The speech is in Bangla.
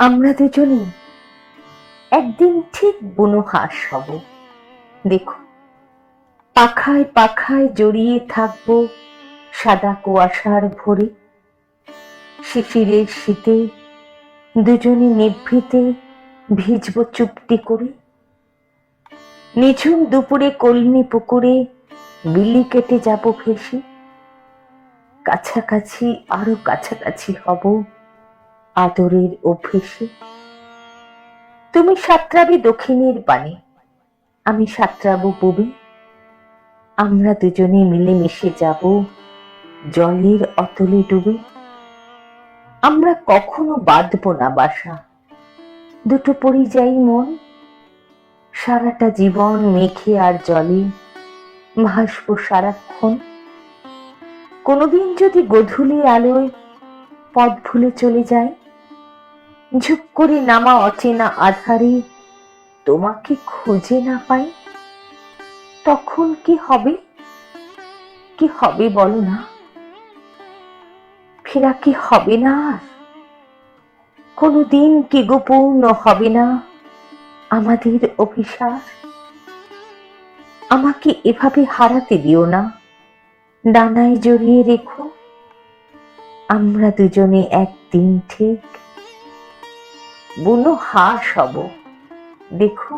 আমরা দুজনেই একদিন ঠিক বুনো হাঁস হব। দেখো, পাখায় পাখায় জড়িয়ে থাকব সাদা কুয়াশার ভরে। শিশিরের শীতে দুজনে নিভৃতে ভিজব চুপটি করে। নিঝুম দুপুরে কলমি পুকুরে বিলি কেটে যাব ভেসে। কাছাকাছি, আরও কাছাকাছি হব। আদরের অভ্যেসে। তুমি সাঁতরাবে দক্ষিণের পানে আমি সাঁতরাবো পূবে আমরা দুজনে মিলে মিশে যাব জলের অতলে ডুবে। আমরা কখনো বাঁধব না বাসা। দুটো পরিযায়ী মন। সারাটা জীবন মেঘে আর জলে ভাসবো সারাক্ষণ। কোনোদিন যদি গধূলি আলোয় পথ ভুলে চলে যায় ঝুপ করে নামা অচেনা আধারে তোমাকে খুঁজে না পাই? তখন কি হবে? কি হবে বলো না? ফেরা কি হবে না আর? কোনোদিন কি গোপূর্ণ হবে না আমাদের অভিশাপ? আমাকে এভাবে হারাতে দিও না। ডানায় জড়িয়ে রেখো। আমরা দুজনে একদিন ঠিক বুনো হাঁস হব। দেখো